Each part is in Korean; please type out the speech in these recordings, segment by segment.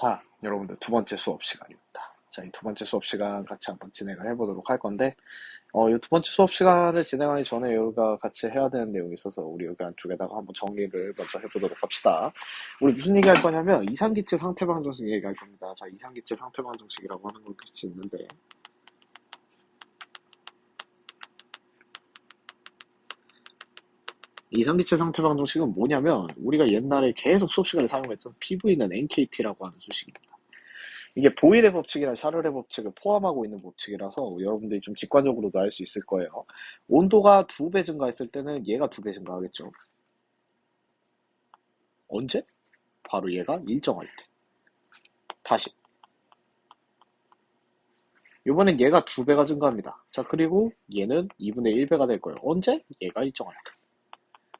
자, 여러분들 두 번째 수업 시간입니다. 자, 이 두 번째 수업 시간 같이 한번 진행을 해보도록 할 건데, 어, 이 두 번째 수업 시간을 진행하기 전에 우리가 같이 해야 되는 내용이 있어서 우리 여기 안쪽에다가 한번 정리를 먼저 해보도록 합시다. 우리 무슨 얘기 할 거냐면, 이상기체 상태방정식 얘기할 겁니다. 자, 이상기체 상태방정식이라고 하는 걸 같이 있는데, 이상기체 상태 방정식은 뭐냐면, 우리가 옛날에 계속 수업 시간에 사용했던 PV는 NKT라고 하는 수식입니다. 이게 보일의 법칙이나 샤를의 법칙을 포함하고 있는 법칙이라서 여러분들이 좀 직관적으로도 알 수 있을 거예요. 온도가 두 배 증가했을 때는 얘가 두 배 증가하겠죠. 언제? 바로 얘가 일정할 때. 다시. 이번엔 얘가 두 배가 증가합니다. 자, 그리고 얘는 2분의 1배가 될 거예요. 언제? 얘가 일정할 때.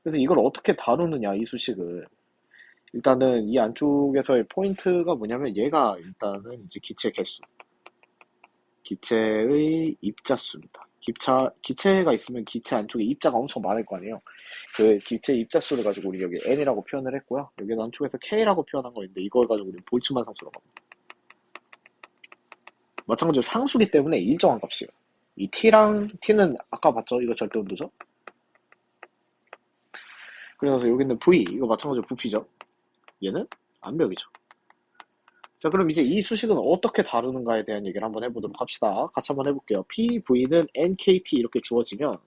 그래서 이걸 어떻게 다루느냐, 이 수식을. 일단은 이 안쪽에서의 포인트가 뭐냐면 얘가 일단은 이제 기체 개수. 기체의 입자 수입니다. 기차, 기체가 있으면 기체 안쪽에 입자가 엄청 많을 거 아니에요. 그 기체 입자 수를 가지고 우리 여기 n이라고 표현을 했고요. 여기 안쪽에서 k라고 표현한 거 있는데 이걸 가지고 우리 볼츠만 상수라고 합니다. 마찬가지로 상수기 때문에 일정한 값이에요. 이 t랑 t는 아까 봤죠? 이거 절대 온도죠? 그래서 여기 있는 v 이거 마찬가지로 부피죠? 얘는 암벽이죠. 자, 그럼 이제 이 수식은 어떻게 다루는가에 대한 얘기를 한번 해보도록 합시다. 같이 한번 해볼게요. PV는 NKT 이렇게 주어지면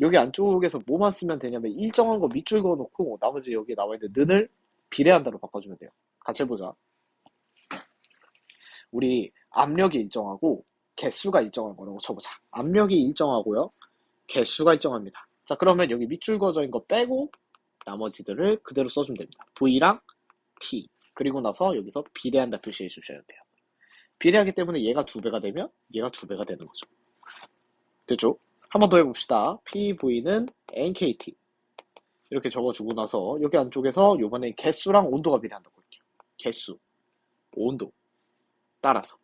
여기 안쪽에서 뭐만 쓰면 되냐면 일정한 거 밑줄 그어놓고 나머지 여기 나와 있는 는을 비례한다로 바꿔주면 돼요. 같이 해보자. 우리 압력이 일정하고 개수가 일정한 거라고 쳐보자. 압력이 일정하고요. 개수가 일정합니다. 자, 그러면 여기 밑줄 그어져 있는 거 빼고 나머지들을 그대로 써주면 됩니다. V랑 T. 그리고 나서 여기서 비례한다 표시해 주셔야 돼요. 비례하기 때문에 얘가 두 배가 되면 얘가 두 배가 되는 거죠. 됐죠? 한 번 더 해봅시다. PV는 NKT. 이렇게 적어주고 나서 여기 안쪽에서 요번에 개수랑 온도가 비례한다고 할게요. 개수, 온도 따라서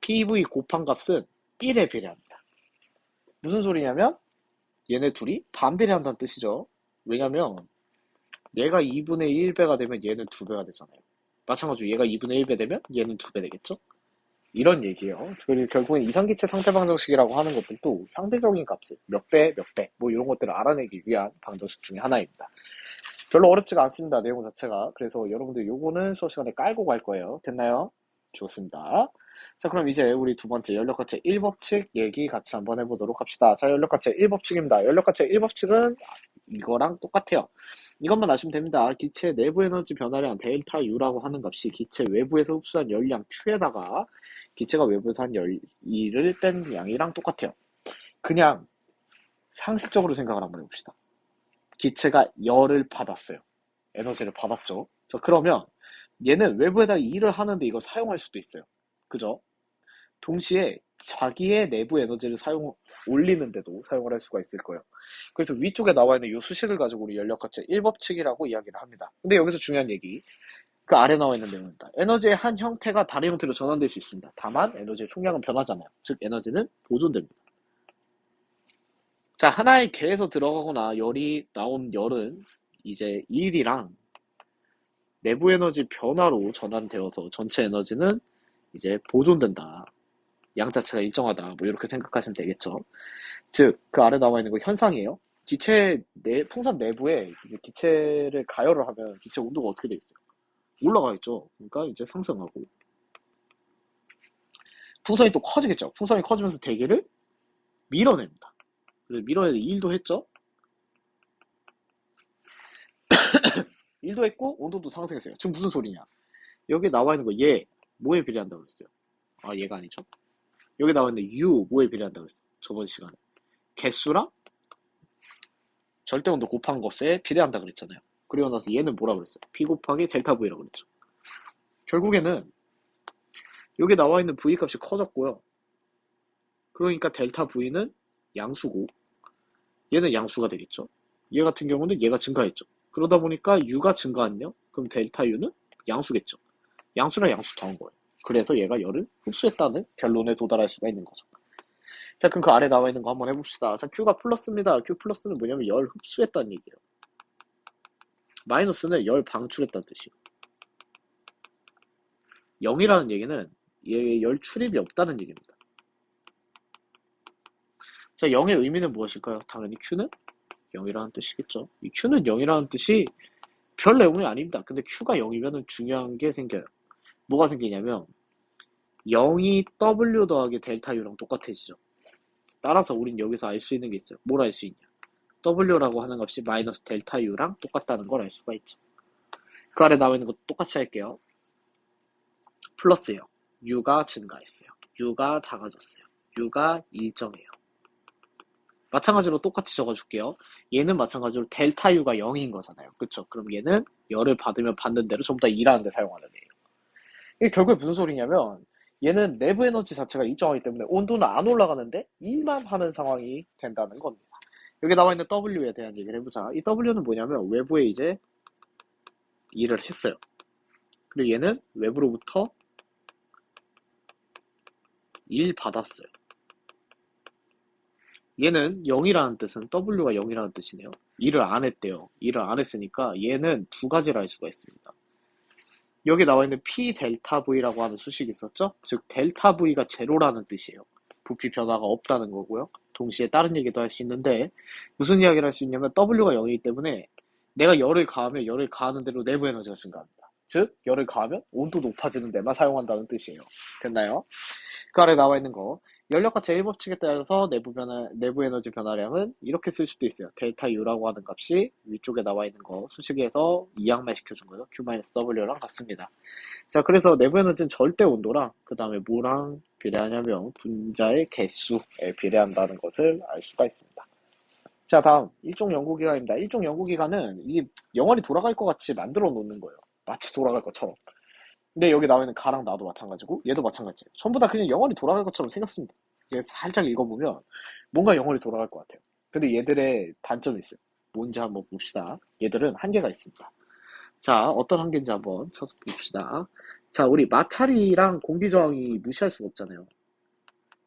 PV 곱한 값은 1에 비례합니다. 무슨 소리냐면 얘네 둘이 반비례 한다는 뜻이죠. 왜냐면 얘가 2분의 1배가 되면 얘는 2배가 되잖아요. 마찬가지로 얘가 2분의 1배 되면 얘는 2배 되겠죠? 이런 얘기예요. 그리고 결국엔 이상기체 상태 방정식이라고 하는 것들도 상대적인 값을 몇 배, 몇 배, 뭐 이런 것들을 알아내기 위한 방정식 중에 하나입니다. 별로 어렵지가 않습니다. 내용 자체가. 그래서 여러분들 요거는 수업 시간에 깔고 갈 거예요. 됐나요? 좋습니다. 자, 그럼 이제 우리 두 번째 연력가체 1법칙 얘기 같이 한번 해보도록 합시다. 자, 연력가체 1법칙입니다. 연력가체 1법칙은 이거랑 똑같아요. 이것만 아시면 됩니다. 기체 내부 에너지 변화량 델타 U라고 하는 값이 기체 외부에서 흡수한 열량 Q에다가 기체가 외부에서 한 열이를 뺀 양이랑 똑같아요. 그냥 상식적으로 생각을 한번 해봅시다. 기체가 열을 받았어요. 에너지를 받았죠. 자, 그러면 얘는 외부에다가 일을 하는데 이걸 사용할 수도 있어요. 그죠? 동시에 자기의 내부 에너지를 사용, 올리는데도 사용을 할 수가 있을 거예요. 그래서 위쪽에 나와 있는 이 수식을 가지고 우리 연력가체 1법칙이라고 이야기를 합니다. 근데 여기서 중요한 얘기. 그 아래 나와 있는 내용입니다. 에너지의 한 형태가 다른 형태로 전환될 수 있습니다. 다만 에너지의 총량은 변하잖아요. 즉 에너지는 보존됩니다. 자, 하나의 개에서 들어가거나 열이 나온 열은 이제 1이랑 내부 에너지 변화로 전환되어서 전체 에너지는 이제 보존된다. 양 자체가 일정하다. 뭐 이렇게 생각하시면 되겠죠. 즉, 그 아래 나와 있는 거 현상이에요. 기체 내, 풍선 내부에 이제 기체를 가열을 하면 기체 온도가 어떻게 돼 있어요? 올라가겠죠. 그러니까 이제 상승하고. 풍선이 또 커지겠죠. 풍선이 커지면서 대기를 밀어냅니다. 밀어내서 1도 했죠. 1도 했고 온도도 상승했어요. 지금 무슨 소리냐? 여기 나와 있는 거 얘 뭐에 비례한다고 그랬어요? 아 얘가 아니죠. 여기 나와 있는 U 뭐에 비례한다고 그랬어요? 저번 시간에 개수랑 절대 온도 곱한 것에 비례한다 그랬잖아요. 그리고 나서 얘는 뭐라 그랬어요? P 곱하기 델타 V라고 그랬죠. 결국에는 여기 나와 있는 V 값이 커졌고요. 그러니까 델타 V는 양수고 얘는 양수가 되겠죠. 얘 같은 경우는 얘가 증가했죠. 그러다 보니까 U가 증가했네요. 그럼 델타 U는 양수겠죠. 양수랑 양수 더한 거예요. 그래서 얘가 열을 흡수했다는 결론에 도달할 수가 있는 거죠. 자, 그럼 그 아래 나와 있는 거 한번 해봅시다. 자, Q가 플러스입니다. Q 플러스는 뭐냐면 열 흡수했다는 얘기예요. 마이너스는 열 방출했다는 뜻이에요. 0이라는 얘기는 얘 열 출입이 없다는 얘기입니다. 자, 0의 의미는 무엇일까요? 당연히 Q는 0이라는 뜻이겠죠. 이 Q는 0이라는 뜻이 별 내용이 아닙니다. 근데 Q가 0이면 중요한 게 생겨요. 뭐가 생기냐면 0이 W 더하기 델타 U랑 똑같아지죠. 따라서 우린 여기서 알 수 있는 게 있어요. 뭘 알 수 있냐? W라고 하는 값이 마이너스 델타 U랑 똑같다는 걸 알 수가 있죠. 그 아래 나와 있는 거 똑같이 할게요. 플러스요. U가 증가했어요. U가 작아졌어요. U가 일정해요. 마찬가지로 똑같이 적어줄게요. 얘는 마찬가지로 델타 U가 0인 거잖아요. 그쵸? 그럼 얘는 열을 받으면 받는 대로 전부 다 일하는데 사용하는 애예요. 이게 결국에 무슨 소리냐면 얘는 내부 에너지 자체가 일정하기 때문에 온도는 안 올라가는데 일만 하는 상황이 된다는 겁니다. 여기 나와 있는 W에 대한 얘기를 해보자. 이 W는 뭐냐면 외부에 이제 일을 했어요. 그리고 얘는 외부로부터 일 받았어요. 얘는 0이라는 뜻은 W가 0이라는 뜻이네요. 일을 안 했대요. 일을 안 했으니까 얘는 두 가지를 알 수가 있습니다. 여기 나와 있는 P 델타 V라고 하는 수식이 있었죠? 즉 델타 V가 제로라는 뜻이에요. 부피 변화가 없다는 거고요. 동시에 다른 얘기도 할 수 있는데 무슨 이야기를 할 수 있냐면 W가 0이기 때문에 내가 열을 가하면 열을 가하는 대로 내부 에너지가 증가합니다. 즉 열을 가하면 온도 높아지는 데만 사용한다는 뜻이에요. 됐나요? 그 아래 나와 있는 거 연력과 제1법칙에 따라서 내부 변화, 내부 에너지 변화량은 이렇게 쓸 수도 있어요. 델타 U라고 하는 값이 위쪽에 나와 있는 거 수식에서 이항만 시켜준 거죠. Q-W랑 같습니다. 자, 그래서 내부 에너지는 절대 온도랑 그 다음에 뭐랑 비례하냐면 분자의 개수에 비례한다는 것을 알 수가 있습니다. 자, 다음 일종 연구기간입니다. 일종 연구기간은 이 영원히 돌아갈 것 같이 만들어 놓는 거예요. 마치 돌아갈 것처럼. 근데 여기 나와 있는 가랑 나도 마찬가지고 얘도 마찬가지예요. 전부 다 그냥 영원히 돌아갈 것처럼 생겼습니다. 이게 살짝 읽어보면 뭔가 영원히 돌아갈 것 같아요. 근데 얘들의 단점이 있어요. 뭔지 한번 봅시다. 얘들은 한계가 있습니다. 자, 어떤 한계인지 한번 쳐서 봅시다. 자, 우리 마찰이랑 공기저항이 무시할 수가 없잖아요.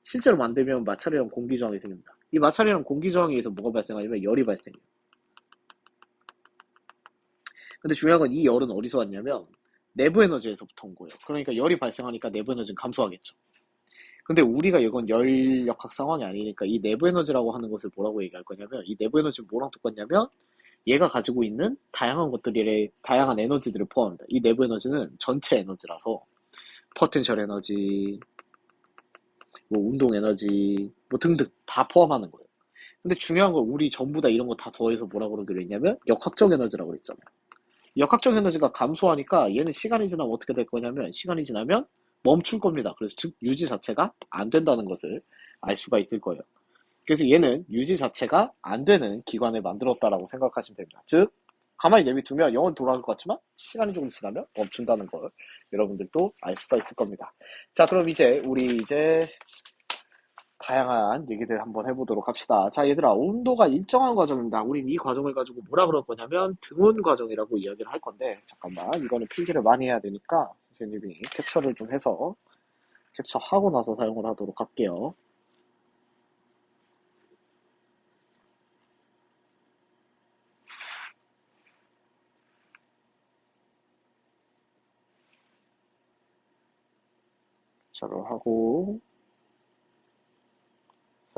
실제로 만들면 마찰이랑 공기저항이 생깁니다. 이 마찰이랑 공기저항에 의해서 뭐가 발생하냐면 열이 발생해요. 근데 중요한 건 이 열은 어디서 왔냐면 내부 에너지에서부터 온 거예요. 그러니까 열이 발생하니까 내부 에너지는 감소하겠죠. 근데 우리가 이건 열 역학 상황이 아니니까 이 내부 에너지라고 하는 것을 뭐라고 얘기할 거냐면 이 내부 에너지는 뭐랑 똑같냐면 얘가 가지고 있는 다양한 것들이 다양한 에너지들을 포함합니다. 이 내부 에너지는 전체 에너지라서 포텐셜 에너지, 뭐 운동 에너지, 뭐 등등 다 포함하는 거예요. 근데 중요한 건 우리 전부 다 이런 거 다 더해서 뭐라고 그러기로 했냐면 역학적 에너지라고 했잖아요. 역학적 에너지가 감소하니까 얘는 시간이 지나면 어떻게 될 거냐면 시간이 지나면 멈출 겁니다. 그래서 즉 유지 자체가 안 된다는 것을 알 수가 있을 거예요. 그래서 얘는 유지 자체가 안 되는 기관을 만들었다라고 생각하시면 됩니다. 즉 가만히 내비두면 영원 돌아갈 것 같지만 시간이 조금 지나면 멈춘다는 걸 여러분들도 알 수가 있을 겁니다. 자 그럼 이제 우리 이제 다양한 얘기들 한번 해보도록 합시다. 자, 얘들아, 온도가 일정한 과정입니다. 우린 이 과정을 가지고 뭐라 그럴 거냐면 등온 과정이라고 이야기를 할 건데, 잠깐만, 이거는 필기를 많이 해야 되니까 선생님이 캡처를 좀 해서 캡처하고 나서 사용을 하도록 할게요. 캡처를 하고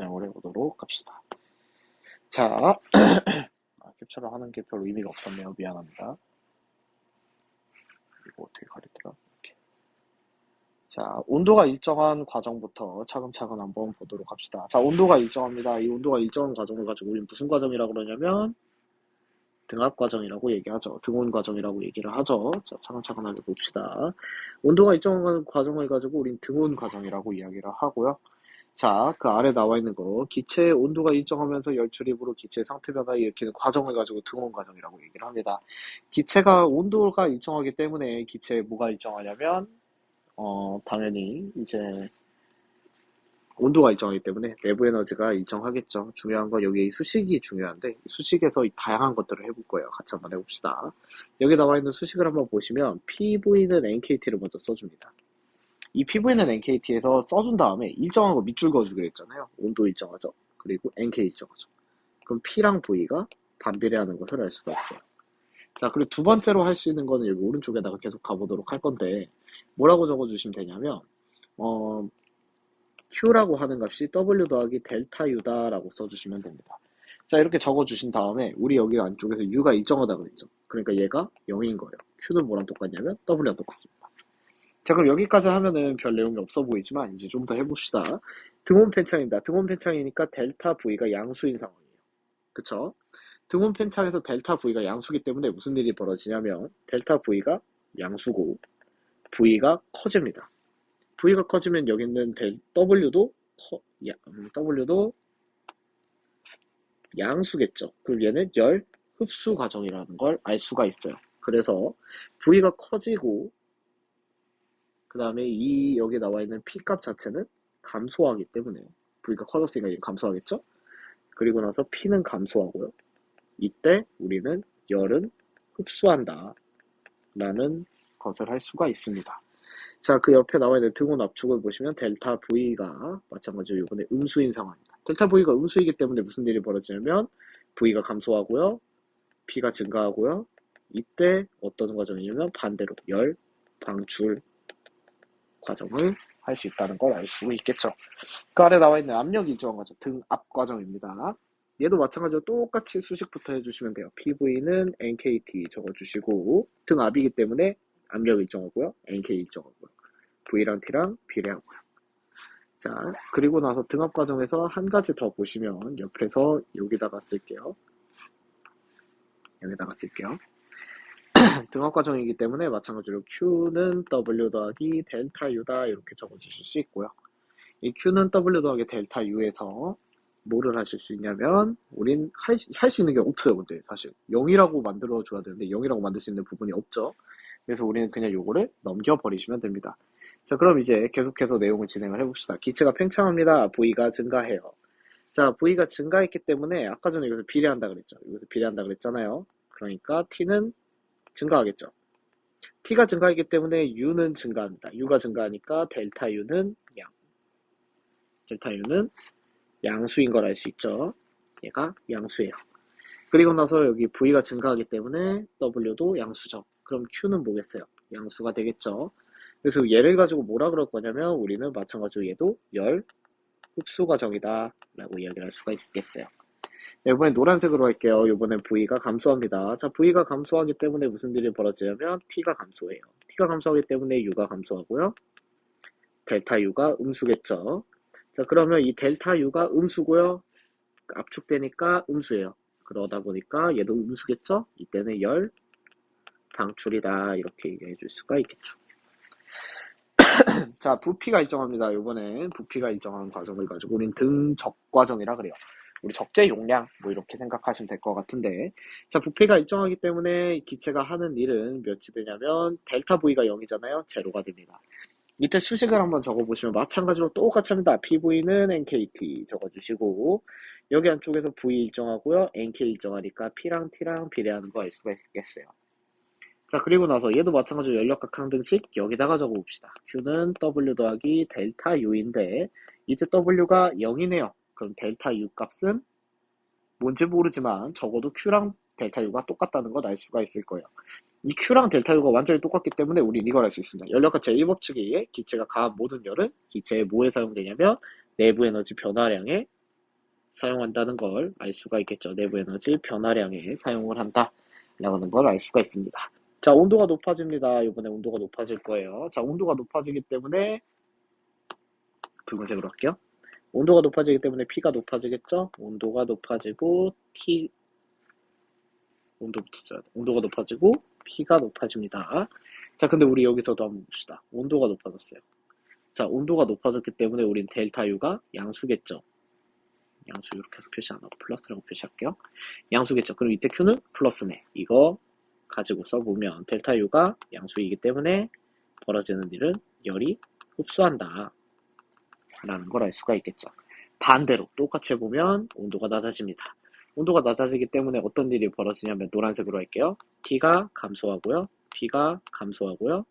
사용을 해보도록 합시다. 자, 아, 캡처를 하는 게별 의미가 없었네요. 미안합니다. 이거 어떻게 가리더라? 이렇게. 자, 온도가 일정한 과정부터 차근차근 한번 보도록 합시다. 자, 온도가 일정합니다. 이 온도가 일정한 과정을 가지고 우리는 무슨 과정이라고 그러냐면 등압 과정이라고 얘기하죠. 등온 과정이라고 얘기를 하죠. 자, 차근차근하게 봅시다. 온도가 일정한 과정을 가지고 우린 등온 과정이라고 이야기를 하고요. 자, 그 아래 나와 있는 거 기체의 온도가 일정하면서 열출입으로 기체의 상태 변화를 일으키는 과정을 가지고 등온 과정이라고 얘기를 합니다. 기체가 온도가 일정하기 때문에 기체에 뭐가 일정하냐면 어, 당연히 이제 온도가 일정하기 때문에 내부 에너지가 일정하겠죠. 중요한 건 여기 수식이 중요한데 수식에서 다양한 것들을 해볼 거예요. 같이 한번 해봅시다. 여기 나와 있는 수식을 한번 보시면 PV는 NKT를 먼저 써줍니다. 이 PV는 NKT에서 써준 다음에 일정한 거 밑줄 그어주기로 했잖아요. 온도 일정하죠. 그리고 NK 일정하죠. 그럼 P랑 V가 반비례하는 것을 알 수가 있어요. 자, 그리고 두 번째로 할 수 있는 거는 여기 오른쪽에다가 계속 가보도록 할 건데, 뭐라고 적어주시면 되냐면, 어, Q라고 하는 값이 W 더하기 델타 U다라고 써주시면 됩니다. 자, 이렇게 적어주신 다음에, 우리 여기 안쪽에서 U가 일정하다 그랬죠. 그러니까 얘가 0인 거예요. Q는 뭐랑 똑같냐면 W랑 똑같습니다. 자, 그럼 여기까지 하면은 별 내용이 없어 보이지만, 이제 좀 더 해봅시다. 등원 펜창입니다. 등원 펜창이니까 델타 V가 양수인 상황이에요. 그쵸? 등원 펜창에서 델타 V가 양수기 때문에 무슨 일이 벌어지냐면 델타 V가 양수고 V가 커집니다. V가 커지면 여기 있는 델, W도 커, 야, 음, W도 양수겠죠. 그럼 얘는 열 흡수 과정이라는 걸 알 수가 있어요. 그래서 V가 커지고 그 다음에 이 여기 나와 있는 P 값 자체는 감소하기 때문에 V가 커졌으니까 얘는 감소하겠죠. 그리고 나서 P는 감소하고요. 이때 우리는 열은 흡수한다. 라는 것을 할 수가 있습니다. 자, 그 옆에 나와 있는 등원 압축을 보시면 델타 V가 마찬가지로 이번에 음수인 상황입니다. 델타 V가 음수이기 때문에 무슨 일이 벌어지냐면 V가 감소하고요. P가 증가하고요. 이때 어떤 과정이냐면 반대로 열 방출 과정을 할 수 있다는 걸 알 수 있겠죠. 그 아래 나와 있는 압력 일정한 과정, 등압 과정입니다. 얘도 마찬가지로 똑같이 수식부터 해주시면 돼요. PV는 NKT 적어주시고 등압이기 때문에 압력 일정하고요. NK 일정하고요. V랑 T랑 비례하고요. 자, 그리고 나서 등압 과정에서 한 가지 더 보시면 옆에서 여기다가 쓸게요. 여기다가 쓸게요. 등압 과정이기 때문에 마찬가지로 Q는 W 더하기 델타 U다 이렇게 적어주실 수 있고요. 이 Q는 W 더하기 델타 U에서 뭐를 하실 수 있냐면 우린 할수 있는 게 없어요 근데 사실. 0이라고 만들어 줘야 되는데 0이라고 만들 수 있는 부분이 없죠. 그래서 우리는 그냥 요거를 넘겨버리시면 됩니다. 자 그럼 이제 계속해서 내용을 진행을 해봅시다. 기체가 팽창합니다. V가 증가해요. 자 V가 증가했기 때문에 아까 전에 여기서 비례한다 그랬죠. 여기서 비례한다 그랬잖아요. 그러니까 T는 증가하겠죠 T가 증가했기 때문에 U는 증가합니다 U가 증가하니까 델타 U는 양 델타 U는 양수인 걸 알 수 있죠. 얘가 양수예요. 그리고 나서 여기 V가 증가하기 때문에 W도 양수죠. 그럼 Q는 뭐겠어요? 양수가 되겠죠. 그래서 얘를 가지고 뭐라 그럴 거냐면 우리는 마찬가지로 얘도 열 흡수 과정이다 라고 이야기를 할 수가 있겠어요. 자, 이번엔 노란색으로 할게요. 이번엔 V가 감소합니다. 자, V가 감소하기 때문에 무슨 일이 벌어지냐면 T가 감소해요. T가 감소하기 때문에 U가 감소하고요. 델타 U가 음수겠죠. 자, 그러면 이 델타 U가 음수고요. 압축되니까 음수예요. 그러다 보니까 얘도 음수겠죠? 이때는 열 방출이다. 이렇게 얘기해 줄 수가 있겠죠. 자, 부피가 일정합니다. 이번엔 부피가 일정한 과정을 가지고 우린 등적 과정이라 그래요. 우리 적재 용량 뭐 이렇게 생각하시면 될 것 같은데 자 부피가 일정하기 때문에 기체가 하는 일은 몇이 되냐면 델타 V가 0이잖아요. 제로가 됩니다. 밑에 수식을 한번 적어보시면 마찬가지로 똑같이 합니다. PV는 NKT 적어주시고 여기 안쪽에서 V 일정하고요. NK 일정하니까 P랑 T랑 비례하는 거 알 수가 있겠어요. 자 그리고 나서 얘도 마찬가지로 연력각 항등식 여기다가 적어봅시다. Q는 W 더하기 델타 U인데 이제 W가 0이네요. 그럼 델타 U 값은 뭔지 모르지만 적어도 Q랑 델타 U가 똑같다는 걸 알 수가 있을 거예요. 이 Q랑 델타 U가 완전히 똑같기 때문에 우린 이걸 알 수 있습니다. 연력학 제1법칙에 의해 기체가 가한 모든 열은 기체에 뭐에 사용되냐면 내부 에너지 변화량에 사용한다는 걸 알 수가 있겠죠. 내부 에너지 변화량에 사용을 한다. 라는 걸 알 수가 있습니다. 자, 온도가 높아집니다. 이번에 온도가 높아질 거예요. 자, 온도가 높아지기 때문에 붉은색으로 할게요. 온도가 높아지기 때문에 P가 높아지겠죠? 온도가 높아지고 T 써야 돼. 온도가 높아지고 P가 높아집니다. 자, 근데 우리 여기서도 한번 봅시다. 온도가 높아졌어요. 자, 온도가 높아졌기 때문에 우린 델타 U가 양수겠죠. 양수 이렇게 해서 표시 안 하고 플러스라고 표시할게요. 양수겠죠. 그럼 이때 Q는 플러스네. 이거 가지고 써보면 델타 U가 양수이기 때문에 벌어지는 일은 열이 흡수한다. 라는 걸 알 수가 있겠죠. 반대로 똑같이 해보면 온도가 낮아집니다. 온도가 낮아지기 때문에 어떤 일이 벌어지냐면 노란색으로 할게요. T가 감소하고요. P가 감소하고요.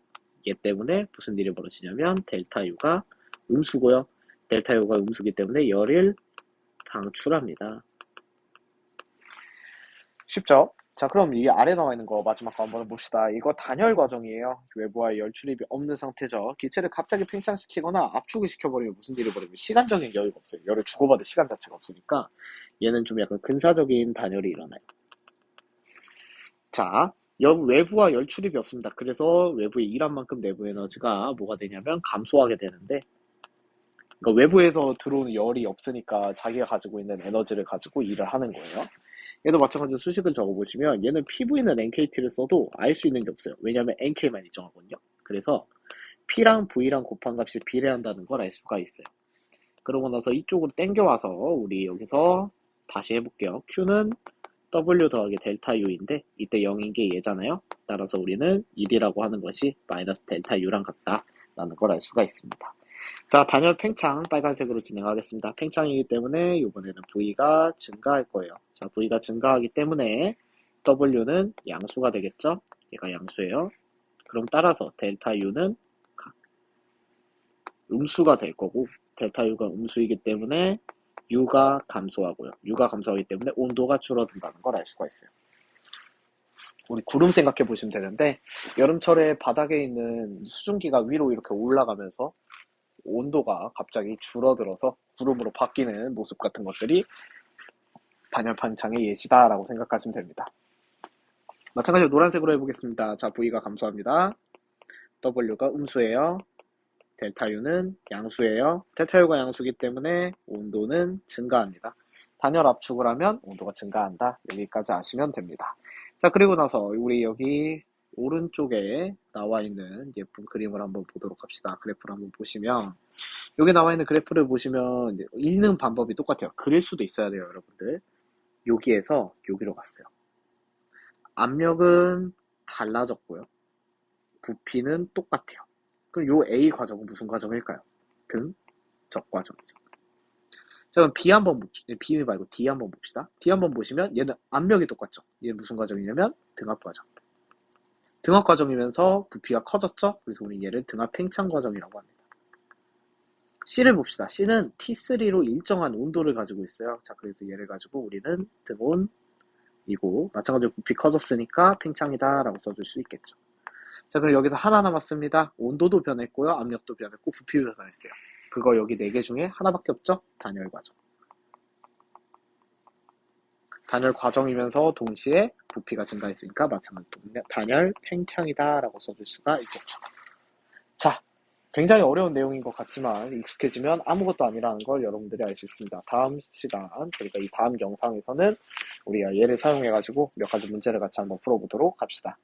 얘 때문에 무슨 일이 벌어지냐면 델타 U가 음수고요. 델타 U가 음수기 때문에 열을 방출합니다. 쉽죠? 자, 그럼 이 아래 나와 있는 거 마지막 거 한번 봅시다. 이거 단열 과정이에요. 외부와 열 출입이 없는 상태죠. 기체를 갑자기 팽창시키거나 압축을 시켜버리면 무슨 일이 벌어지면 시간적인 여유가 없어요. 열을 주고받을 시간 자체가 없으니까 얘는 좀 약간 근사적인 단열이 일어나요. 자, 여, 외부와 열 출입이 없습니다. 그래서 외부에 일한 만큼 내부 에너지가 뭐가 되냐면 감소하게 되는데 그러니까 외부에서 들어오는 열이 없으니까 자기가 가지고 있는 에너지를 가지고 일을 하는 거예요. 얘도 마찬가지로 수식을 적어보시면 얘는 PV는 NKT를 써도 알 수 있는 게 없어요. 왜냐하면 NK만 일정하거든요. 그래서 P랑 V랑 곱한 값이 비례한다는 걸 알 수가 있어요. 그러고 나서 이쪽으로 땡겨와서 우리 여기서 다시 해볼게요. Q는 W 더하기 델타 U인데 이때 0인 게 얘잖아요. 따라서 우리는 1이라고 하는 것이 마이너스 델타 U랑 같다라는 걸 알 수가 있습니다. 자, 단열 팽창 빨간색으로 진행하겠습니다. 팽창이기 때문에 이번에는 V가 증가할 거예요. 자, V가 증가하기 때문에 W는 양수가 되겠죠? 얘가 양수예요. 그럼 따라서 델타 U는 음수가 될 거고 델타 U가 음수이기 때문에 U가 감소하고요. U가 감소하기 때문에 온도가 줄어든다는 걸 알 수가 있어요. 우리 구름 생각해 보시면 되는데 여름철에 바닥에 있는 수증기가 위로 이렇게 올라가면서 온도가 갑자기 줄어들어서 구름으로 바뀌는 모습 같은 것들이 단열 판창의 예시다라고 생각하시면 됩니다. 마찬가지로 노란색으로 해보겠습니다. 자, V가 감소합니다. W가 음수예요. 델타 U는 양수예요. 델타 U가 양수기 때문에 온도는 증가합니다. 단열 압축을 하면 온도가 증가한다. 여기까지 아시면 됩니다. 자, 그리고 나서 우리 여기 오른쪽에 나와 있는 예쁜 그림을 한번 보도록 합시다. 그래프를 한번 보시면 여기 나와 있는 그래프를 보시면 읽는 방법이 똑같아요. 그릴 수도 있어야 돼요, 여러분들. 여기에서 여기로 갔어요. 압력은 달라졌고요. 부피는 똑같아요. 그럼 요 A 과정은 무슨 과정일까요? 등, 적 과정이죠. 자, 그럼 B 한번, B 말고 D 한번 봅시다. D 한번 보시면 얘는 압력이 똑같죠. 얘는 무슨 과정이냐면 등압 과정. 등압 과정이면서 부피가 커졌죠? 그래서 우리 얘를 등압 팽창 과정이라고 합니다. C를 봅시다. C는 T3로 일정한 온도를 가지고 있어요. 자, 그래서 얘를 가지고 우리는 등온이고, 마찬가지로 부피 커졌으니까 팽창이다 라고 써줄 수 있겠죠. 자, 그럼 여기서 하나 남았습니다. 온도도 변했고요. 압력도 변했고, 부피도 변했어요. 그거 여기 네 개 중에 하나밖에 없죠? 단열 과정. 단열 과정이면서 동시에 부피가 증가했으니까 마찬가지로 단열 팽창이다 라고 써줄 수가 있겠죠. 자, 굉장히 어려운 내용인 것 같지만 익숙해지면 아무것도 아니라는 걸 여러분들이 알 수 있습니다. 다음 시간, 그러니까 이 다음 영상에서는 우리가 얘를 사용해가지고 몇 가지 문제를 같이 한번 풀어보도록 합시다.